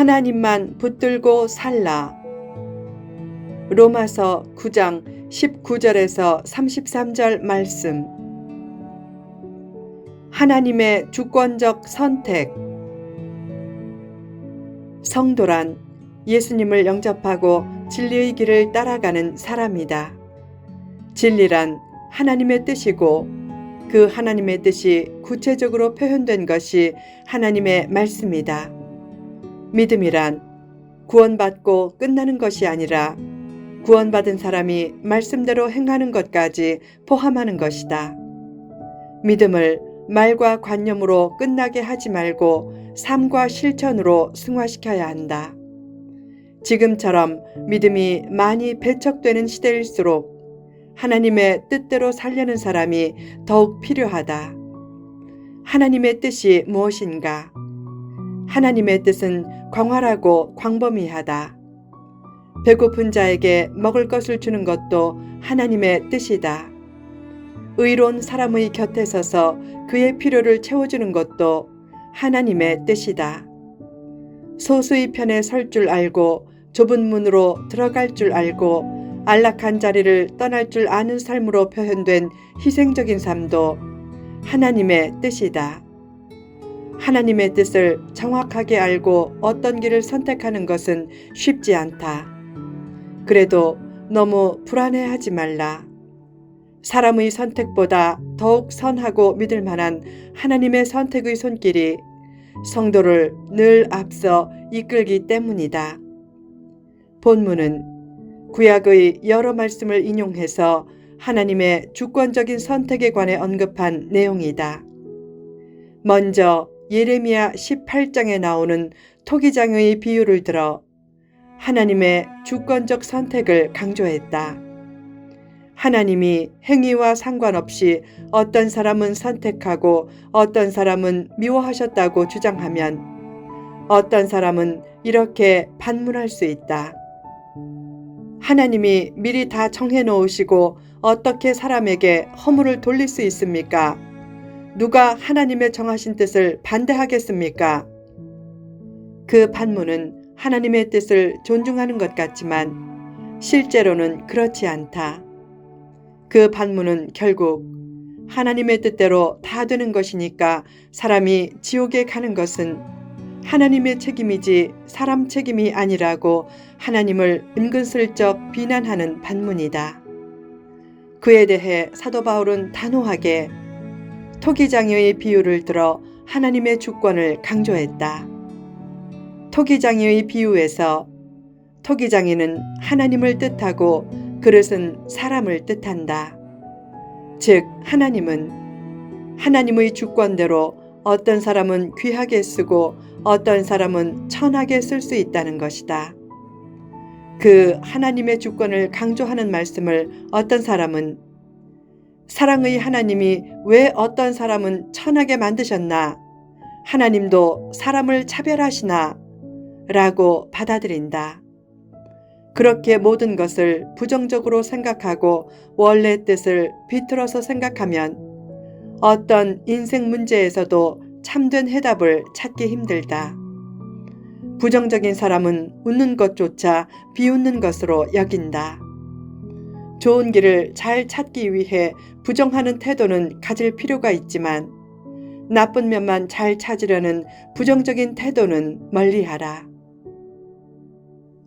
하나님만 붙들고 살라. 로마서 9장 19절에서 33절 말씀. 하나님의 주권적 선택. 성도란 예수님을 영접하고 진리의 길을 따라가는 사람이다. 진리란 하나님의 뜻이고 그 하나님의 뜻이 구체적으로 표현된 것이 하나님의 말씀이다. 믿음이란 구원받고 끝나는 것이 아니라 구원받은 사람이 말씀대로 행하는 것까지 포함하는 것이다. 믿음을 말과 관념으로 끝나게 하지 말고 삶과 실천으로 승화시켜야 한다. 지금처럼 믿음이 많이 배척되는 시대일수록 하나님의 뜻대로 살려는 사람이 더욱 필요하다. 하나님의 뜻이 무엇인가? 하나님의 뜻은 광활하고 광범위하다. 배고픈 자에게 먹을 것을 주는 것도 하나님의 뜻이다. 의로운 사람의 곁에 서서 그의 필요를 채워주는 것도 하나님의 뜻이다. 소수의 편에 설 줄 알고 좁은 문으로 들어갈 줄 알고 안락한 자리를 떠날 줄 아는 삶으로 표현된 희생적인 삶도 하나님의 뜻이다. 하나님의 뜻을 정확하게 알고 어떤 길을 선택하는 것은 쉽지 않다. 그래도 너무 불안해하지 말라. 사람의 선택보다 더욱 선하고 믿을 만한 하나님의 선택의 손길이 성도를 늘 앞서 이끌기 때문이다. 본문은 구약의 여러 말씀을 인용해서 하나님의 주권적인 선택에 관해 언급한 내용이다. 먼저 예레미야 18장에 나오는 토기장의 비유를 들어 하나님의 주권적 선택을 강조했다. 하나님이 행위와 상관없이 어떤 사람은 선택하고 어떤 사람은 미워하셨다고 주장하면 어떤 사람은 이렇게 반문할 수 있다. 하나님이 미리 다 정해 놓으시고 어떻게 사람에게 허물을 돌릴 수 있습니까? 누가 하나님의 정하신 뜻을 반대하겠습니까? 그 반문은 하나님의 뜻을 존중하는 것 같지만 실제로는 그렇지 않다. 그 반문은 결국 하나님의 뜻대로 다 되는 것이니까 사람이 지옥에 가는 것은 하나님의 책임이지 사람 책임이 아니라고 하나님을 은근슬쩍 비난하는 반문이다. 그에 대해 사도 바울은 단호하게 토기장의 비유를 들어 하나님의 주권을 강조했다. 토기장의 비유에서 토기장이는 하나님을 뜻하고 그릇은 사람을 뜻한다. 즉, 하나님은 하나님의 주권대로 어떤 사람은 귀하게 쓰고 어떤 사람은 천하게 쓸 수 있다는 것이다. 그 하나님의 주권을 강조하는 말씀을 어떤 사람은 사랑의 하나님이 왜 어떤 사람은 천하게 만드셨나? 하나님도 사람을 차별하시나? 라고 받아들인다. 그렇게 모든 것을 부정적으로 생각하고 원래 뜻을 비틀어서 생각하면 어떤 인생 문제에서도 참된 해답을 찾기 힘들다. 부정적인 사람은 웃는 것조차 비웃는 것으로 여긴다. 좋은 길을 잘 찾기 위해 부정하는 태도는 가질 필요가 있지만 나쁜 면만 잘 찾으려는 부정적인 태도는 멀리하라.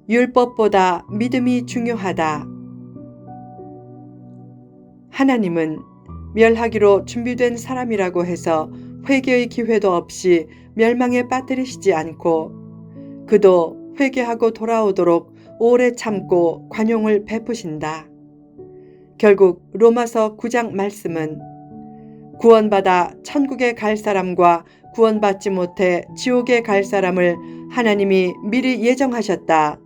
율법보다 믿음이 중요하다. 하나님은 멸하기로 준비된 사람이라고 해서 회개의 기회도 없이 멸망에 빠뜨리시지 않고 그도 회개하고 돌아오도록 오래 참고 관용을 베푸신다. 결국 로마서 9장 말씀은 구원받아 천국에 갈 사람과 구원받지 못해 지옥에 갈 사람을 하나님이 미리 예정하셨다.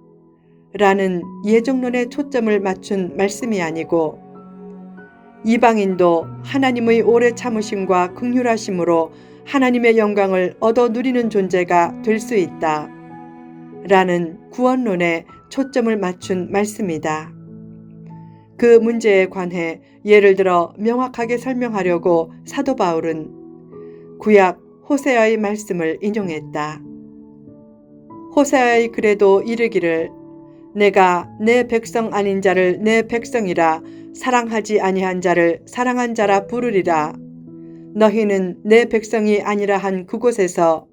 라는 예정론에 초점을 맞춘 말씀이 아니고 이방인도 하나님의 오래 참으심과 극률하심으로 하나님의 영광을 얻어 누리는 존재가 될 수 있다. 라는 구원론에 초점을 맞춘 말씀이다. 그 문제에 관해 예를 들어 명확하게 설명하려고 사도 바울은 구약 호세아의 말씀을 인용했다. 호세아의 글에도 이르기를 내가 내 백성 아닌 자를 내 백성이라 사랑하지 아니한 자를 사랑한 자라 부르리라 너희는 내 백성이 아니라 한 그곳에서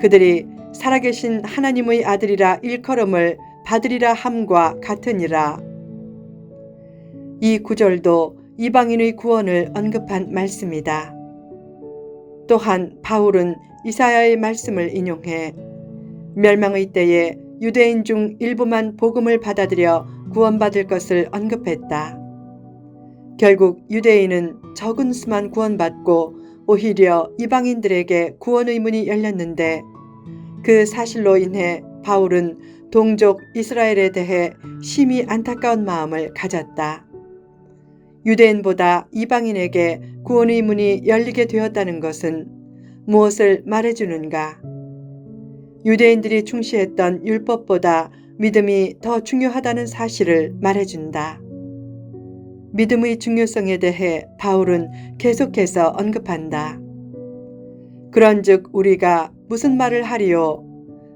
그들이 살아계신 하나님의 아들이라 일컬음을 받으리라 함과 같으니라 이 구절도 이방인의 구원을 언급한 말씀이다. 또한 바울은 이사야의 말씀을 인용해 멸망의 때에 유대인 중 일부만 복음을 받아들여 구원받을 것을 언급했다. 결국 유대인은 적은 수만 구원받고 오히려 이방인들에게 구원의 문이 열렸는데 그 사실로 인해 바울은 동족 이스라엘에 대해 심히 안타까운 마음을 가졌다. 유대인보다 이방인에게 구원의 문이 열리게 되었다는 것은 무엇을 말해주는가? 유대인들이 충시했던 율법보다 믿음이 더 중요하다는 사실을 말해준다. 믿음의 중요성에 대해 바울은 계속해서 언급한다. 그런즉 우리가 무슨 말을 하리요?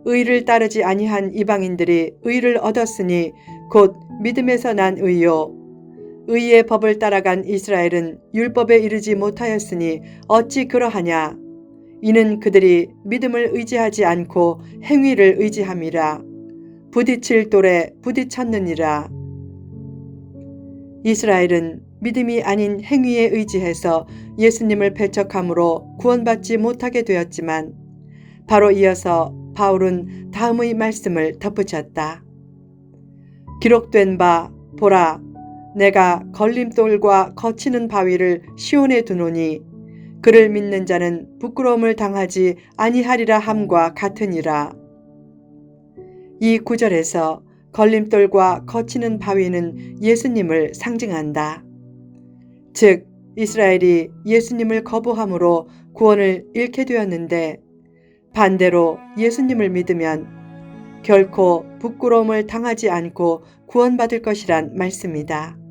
의를 따르지 아니한 이방인들이 의를 얻었으니 곧 믿음에서 난 의요. 의의 법을 따라간 이스라엘은 율법에 이르지 못하였으니 어찌 그러하냐? 이는 그들이 믿음을 의지하지 않고 행위를 의지함이라. 부딪힐 돌에 부딪혔느니라. 이스라엘은 믿음이 아닌 행위에 의지해서 예수님을 배척함으로 구원받지 못하게 되었지만 바로 이어서 바울은 다음의 말씀을 덧붙였다. 기록된 바 보라 내가 걸림돌과 거치는 바위를 시온에 두노니 그를 믿는 자는 부끄러움을 당하지 아니하리라 함과 같으니라. 이 구절에서 걸림돌과 거치는 바위는 예수님을 상징한다. 즉, 이스라엘이 예수님을 거부함으로 구원을 잃게 되었는데 반대로 예수님을 믿으면 결코 부끄러움을 당하지 않고 구원받을 것이란 말씀이다.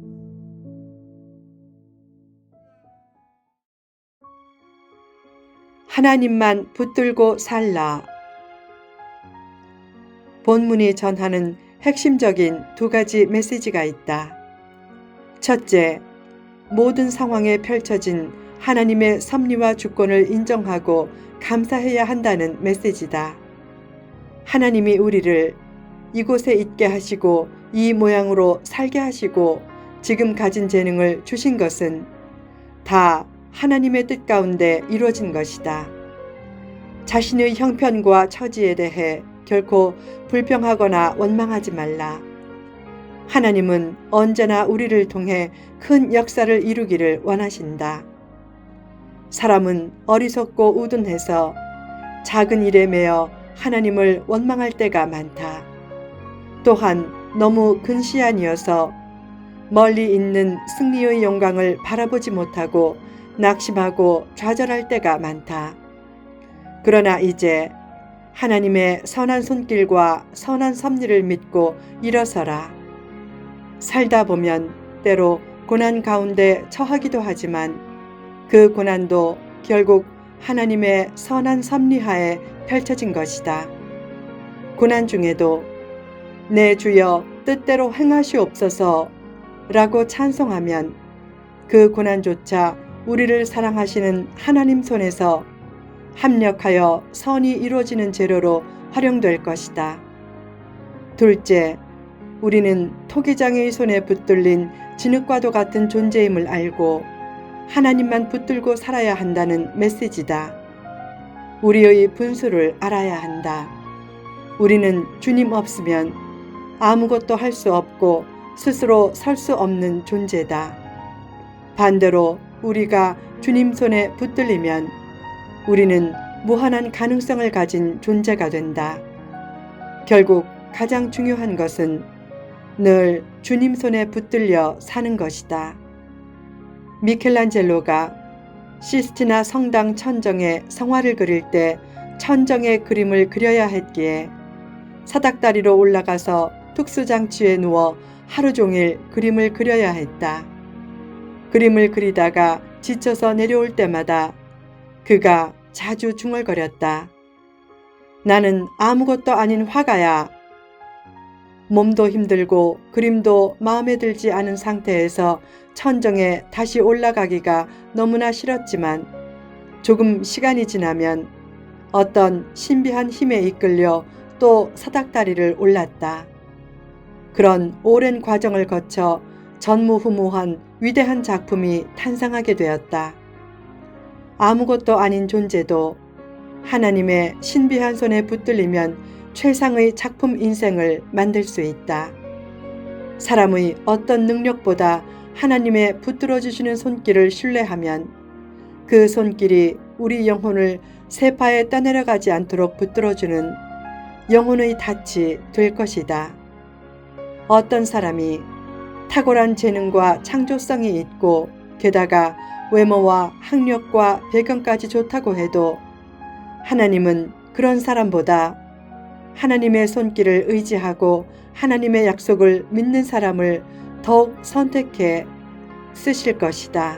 하나님만 붙들고 살라. 본문이 전하는 핵심적인 두 가지 메시지가 있다. 첫째, 모든 상황에 펼쳐진 하나님의 섭리와 주권을 인정하고 감사해야 한다는 메시지다. 하나님이 우리를 이곳에 있게 하시고 이 모양으로 살게 하시고 지금 가진 재능을 주신 것은 다 하나님의 뜻 가운데 이루어진 것이다. 자신의 형편과 처지에 대해 결코 불평하거나 원망하지 말라. 하나님은 언제나 우리를 통해 큰 역사를 이루기를 원하신다. 사람은 어리석고 우둔해서 작은 일에 매여 하나님을 원망할 때가 많다. 또한 너무 근시안이어서 멀리 있는 승리의 영광을 바라보지 못하고 낙심하고 좌절할 때가 많다. 그러나 이제 하나님의 선한 손길과 선한 섭리를 믿고 일어서라. 살다 보면 때로 고난 가운데 처하기도 하지만 그 고난도 결국 하나님의 선한 섭리하에 펼쳐진 것이다. 고난 중에도 내 주여 뜻대로 행하시옵소서 라고 찬송하면 그 고난조차 우리를 사랑하시는 하나님 손에서 합력하여 선이 이루어지는 재료로 활용될 것이다. 둘째, 우리는 토기장의 손에 붙들린 진흙과도 같은 존재임을 알고 하나님만 붙들고 살아야 한다는 메시지다. 우리의 분수를 알아야 한다. 우리는 주님 없으면 아무것도 할 수 없고 스스로 설 수 없는 존재다. 반대로 우리가 주님 손에 붙들리면 우리는 무한한 가능성을 가진 존재가 된다. 결국 가장 중요한 것은 늘 주님 손에 붙들려 사는 것이다. 미켈란젤로가 시스티나 성당 천정에 성화를 그릴 때 천정의 그림을 그려야 했기에 사닥다리로 올라가서 특수장치에 누워 하루 종일 그림을 그려야 했다. 그림을 그리다가 지쳐서 내려올 때마다 그가 자주 중얼거렸다. 나는 아무것도 아닌 화가야. 몸도 힘들고 그림도 마음에 들지 않은 상태에서 천정에 다시 올라가기가 너무나 싫었지만 조금 시간이 지나면 어떤 신비한 힘에 이끌려 또 사닥다리를 올랐다. 그런 오랜 과정을 거쳐 전무후무한 위대한 작품이 탄생하게 되었다. 아무것도 아닌 존재도 하나님의 신비한 손에 붙들리면 최상의 작품 인생을 만들 수 있다. 사람의 어떤 능력보다 하나님의 붙들어 주시는 손길을 신뢰하면 그 손길이 우리 영혼을 세파에 떠내려가지 않도록 붙들어 주는 영혼의 닻이 될 것이다. 어떤 사람이 탁월한 재능과 창조성이 있고 게다가 외모와 학력과 배경까지 좋다고 해도 하나님은 그런 사람보다 하나님의 손길을 의지하고 하나님의 약속을 믿는 사람을 더욱 선택해 쓰실 것이다.